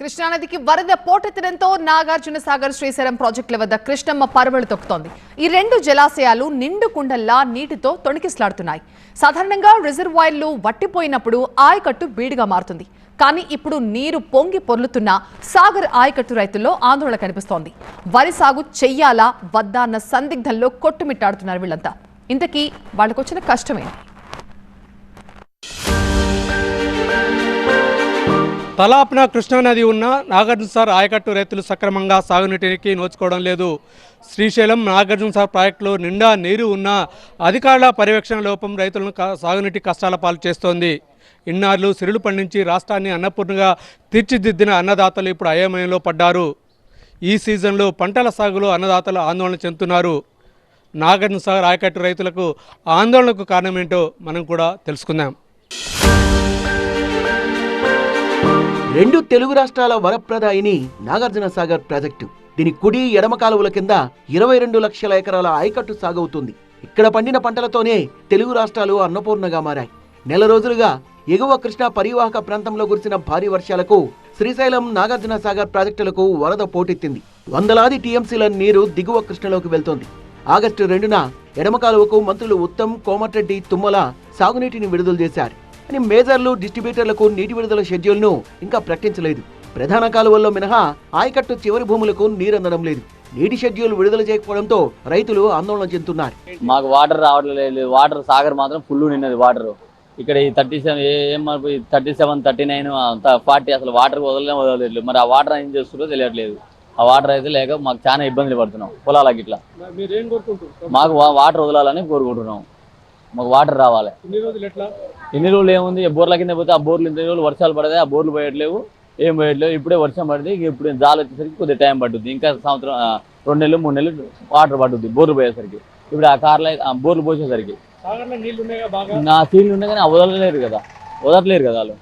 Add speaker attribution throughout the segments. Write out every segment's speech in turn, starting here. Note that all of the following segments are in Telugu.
Speaker 1: కృష్ణానదికి వరద పోటెత్తడంతో నాగార్జున సాగర్ శ్రీశైలం ప్రాజెక్టుల వద్ద కృష్ణమ్మ పరవళ్ళు తొక్కుతోంది. ఈ రెండు జలాశయాలు నిండు కుండల్లా నీటితో తొణికిస్లాడుతున్నాయి. సాధారణంగా రిజర్వాయర్లు వట్టిపోయినప్పుడు ఆయకట్టు బీడుగా మారుతుంది. కానీ ఇప్పుడు నీరు పొంగి పొర్లుతున్న సాగర్ ఆయకట్టు రైతుల్లో ఆందోళన కనిపిస్తోంది. వరి సాగు చెయ్యాలా వద్దా అన్న సందిగ్ధంలో కొట్టుమిట్టాడుతున్నారు వీళ్ళంతా. ఇంతకీ వాళ్ళకొచ్చిన కష్టమేంటి?
Speaker 2: తలాప్న కృష్ణానది ఉన్న నాగార్జున సార్ ఆయకట్టు రైతులు సక్రమంగా సాగునీటికి నోచుకోవడం లేదు. శ్రీశైలం నాగార్జున సార్ ప్రాజెక్టులో నిండా నీరు ఉన్న అధికారుల పర్యవేక్షణ లోపం రైతులను సాగునీటి కష్టాల పాలు చేస్తోంది. ఇన్నాళ్ళు సిరులు పండించి రాష్ట్రాన్ని అన్నపూర్ణగా తీర్చిదిద్దిన అన్నదాతలు ఇప్పుడు అయోమయంలో పడ్డారు. ఈ సీజన్లో పంటల సాగులో అన్నదాతలు ఆందోళన చెందుతున్నారు. నాగార్జున సాగర్ ఆయకట్టు రైతులకు ఆందోళనకు కారణమేంటో మనం కూడా తెలుసుకుందాం.
Speaker 3: రెండు తెలుగు రాష్ట్రాల వరప్రదాయిని నాగార్జున సాగర్ ప్రాజెక్టు. దీని కుడి ఎడమ కాలువల కింద ఇరవై రెండు లక్షల ఎకరాల ఆయకట్టు సాగవుతుంది. ఇక్కడ పండిన పంటలతోనే తెలుగు రాష్ట్రాలు అన్నపూర్ణగా మారాయి. నెల రోజులుగా ఎగువ కృష్ణా పరివాహక ప్రాంతంలో కురిసిన భారీ వర్షాలకు శ్రీశైలం నాగార్జున సాగర్ ప్రాజెక్టులకు వరద పోటెత్తింది. వందలాది టీఎంసీల నీరు దిగువ కృష్ణలోకి వెళ్తోంది. ఆగస్టు రెండున ఎడమ కాలువకు మంత్రులు ఉత్తమ్ కోమటిరెడ్డి తుమ్మల సాగునీటిని విడుదల చేశారు. కానీ మేజర్లు డిస్ట్రిబ్యూటర్లకు నీటి విడుదల షెడ్యూల్ను ఇంకా ప్రకటించలేదు. ప్రధాన కాలువల్లో మినహా ఆయకట్టు చివరి భూములకు నీరందడం లేదు. నీటి షెడ్యూల్ విడుదల చేయకపోవడంతో రైతులు ఆందోళన చెందుతున్నారు.
Speaker 4: మాకు వాటర్ రావట్లేదు. వాటర్ సాగర్ మాత్రం ఫుల్ నిన్నది వాటర్. ఇక్కడ ఈ థర్టీ సెవెన్ ఏం thirty seven thirty nine forty అసలు వాటర్ వదలనే వదలలేదు. మరి ఆ వాటర్ ఏం చేస్తుందో తెలియట్లేదు. ఆ వాటర్ అయితే లేక మాకు చాలా ఇబ్బందులు పడుతున్నాం పొలాలకి ఇట్లా మాకు వా- వాటర్ వదలాలని కోరుకుంటున్నాం. మాకు వాటర్ రావాలి. ఎన్ని రోజులు ఏముంది? బోర్ల కింద పోతే ఆ బోర్లు ఇన్ని రోజులు వర్షాలు పడతాయి ఆ బోర్లు పోయట్లేవు ఏం పోయట్లేవు. ఇప్పుడే వర్షం పడితే ఇక ఇప్పుడు జాలు వచ్చేసరికి కొద్దిగా టైం పడుతుంది ఇంకా సంవత్సరం రెండు నెలలు మూడు నెలలు వాటర్ పడుతుంది బోర్లు పోయేసరికి. ఇప్పుడు ఆ కార్లో ఆ బోర్లు పోసేసరికి.
Speaker 2: సాగర్లో నీళ్ళు ఉన్నాయా బాగా?
Speaker 4: నా సీన్లు ఉన్నాయి కానీ వదలలేరు కదా. వదలలేరు కదా వాళ్ళు.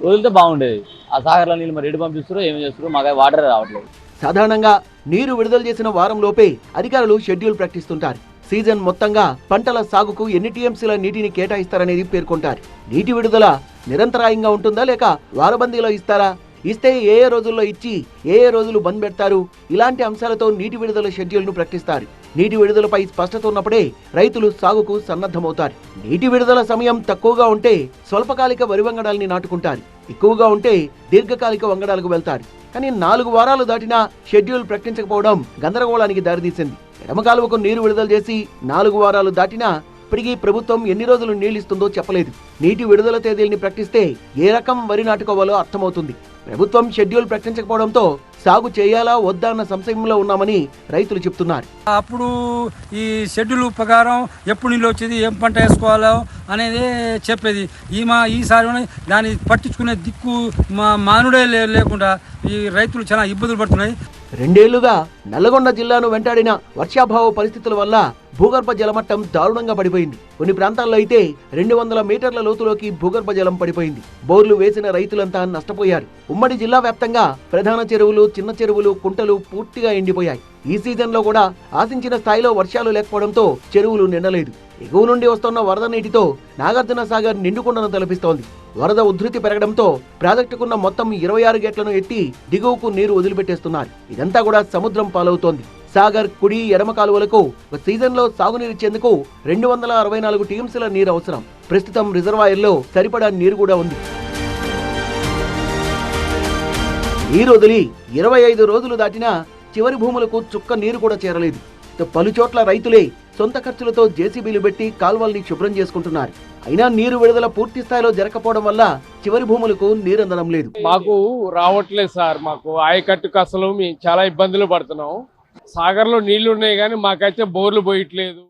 Speaker 4: వదిలితే బాగుండేది. ఆ సాగర్లో నీళ్ళు మరి ఎటు పంపిస్తారో ఏం చేస్తారో మాకు వాటర్ రావట్లేదు.
Speaker 3: సాధారణంగా నీరు విడుదల చేసిన వారం లోపే అధికారులు షెడ్యూల్ ప్రకటిస్తుంటారు. సీజన్ మొత్తంగా పంటల సాగుకు ఎన్ని టీఎంసీల నీటిని కేటాయిస్తారనేది పేర్కొంటారు. నీటి విడుదల నిరంతరాయంగా ఉంటుందా లేక వారబందీలో ఇస్తారా? ఇస్తే ఏ ఏ రోజుల్లో ఇచ్చి ఏ ఏ రోజులు బంద్ పెడతారు? ఇలాంటి అంశాలతో నీటి విడుదల షెడ్యూల్ను ప్రకటిస్తారు. నీటి విడుదలపై స్పష్టత ఉన్నప్పుడే రైతులు సాగుకు సన్నద్ధమవుతారు. నీటి విడుదల సమయం తక్కువగా ఉంటే స్వల్పకాలిక వరి వంగడాల్ని నాటుకుంటారు. ఎక్కువగా ఉంటే దీర్ఘకాలిక వంగడాలకు వెళ్తారు. కానీ నాలుగు వారాలు దాటినా షెడ్యూల్ ప్రకటించకపోవడం గందరగోళానికి దారితీసింది. ఎడమ కాలువకు నీరు విడుదల చేసి నాలుగు వారాలు దాటినా ఇప్పటికీ ప్రభుత్వం ఎన్ని రోజులు నీళ్ళిస్తుందో చెప్పలేదు. నీటి విడుదల తేదీల్ని ప్రకటిస్తే ఏ రకం వరి నాటుకోవాలో అర్థమవుతుంది. ప్రభుత్వం షెడ్యూల్ ప్రకటించకపోవడంతో సాగు చేయాలా వద్దా అన్న సంశయంలో ఉన్నామని రైతులు చెప్తున్నారు.
Speaker 5: అప్పుడు ఈ షెడ్యూల్ ప్రకారం ఎప్పుడు నీళ్ళు వచ్చేది ఏం పంట వేసుకోవాలో అనేది చెప్పేది. ఈ మా ఈసారి దాన్ని పట్టించుకునే దిక్కు మా మానుడే లేకుండా ఈ రైతులు చాలా ఇబ్బందులు పడుతున్నాయి.
Speaker 3: రెండేళ్ళుగా నల్లగొండ జిల్లాను వెంటాడిన వర్షాభావ పరిస్థితుల వల్ల భూగర్భ జలమట్టం దారుణంగా పడిపోయింది. కొన్ని ప్రాంతాల్లో అయితే రెండు వందల మీటర్ల లోతులోకి భూగర్భ జలం పడిపోయింది. బోర్లు వేసిన రైతులంతా నష్టపోయారు. ఉమ్మడి జిల్లా వ్యాప్తంగా ప్రధాన చెరువులు చిన్న చెరువులు కుంటలు పూర్తిగా ఎండిపోయాయి. ఈ సీజన్లో కూడా ఆశించిన స్థాయిలో వర్షాలు లేకపోవడంతో చెరువులు నిండలేదు. ఎగువ నుండి వస్తున్న వరద నీటితో నాగార్జున సాగర్ నిండుకుండను తలపిస్తోంది. వరద ఉధృతి పెరగడంతో ప్రాజెక్టుకున్న మొత్తం ఇరవై ఆరు గేట్లను ఎత్తి దిగువకు నీరు వదిలిపెట్టేస్తున్నారు. ఇదంతా కూడా సముద్రం పాలవుతోంది. సాగర్ కుడి ఎడమ కాలువలకు ఒక సీజన్లో సాగునీరిచ్చేందుకు రెండు వందల అరవై నాలుగు టీఎంసీల నీరు అవసరం. ప్రస్తుతం రిజర్వాయర్లో సరిపడా నీరు కూడా ఉంది. నీరు వదిలి ఇరవై ఐదు రోజులు దాటినా చివరి భూములకు చుక్క నీరు కూడా చేరలేదు. పలుచోట్ల పలు చోట్ల రైతులే సొంత ఖర్చులతో జేసీబీలు పెట్టి కాల్వల్ని శుభ్రం చేసుకుంటున్నారు. అయినా నీరు విడుదల పూర్తి స్థాయిలో జరగకపోవడం వల్ల చివరి భూములకు నీరందడం లేదు.
Speaker 6: మాకు రావట్లేదు సార్ మాకు ఆయకట్టుకు అసలు మేము చాలా ఇబ్బందులు పడుతున్నాం. సాగర్లో నీళ్ళు ఉన్నాయి కానీ మాకైతే బోర్లు పోయట్లేదు.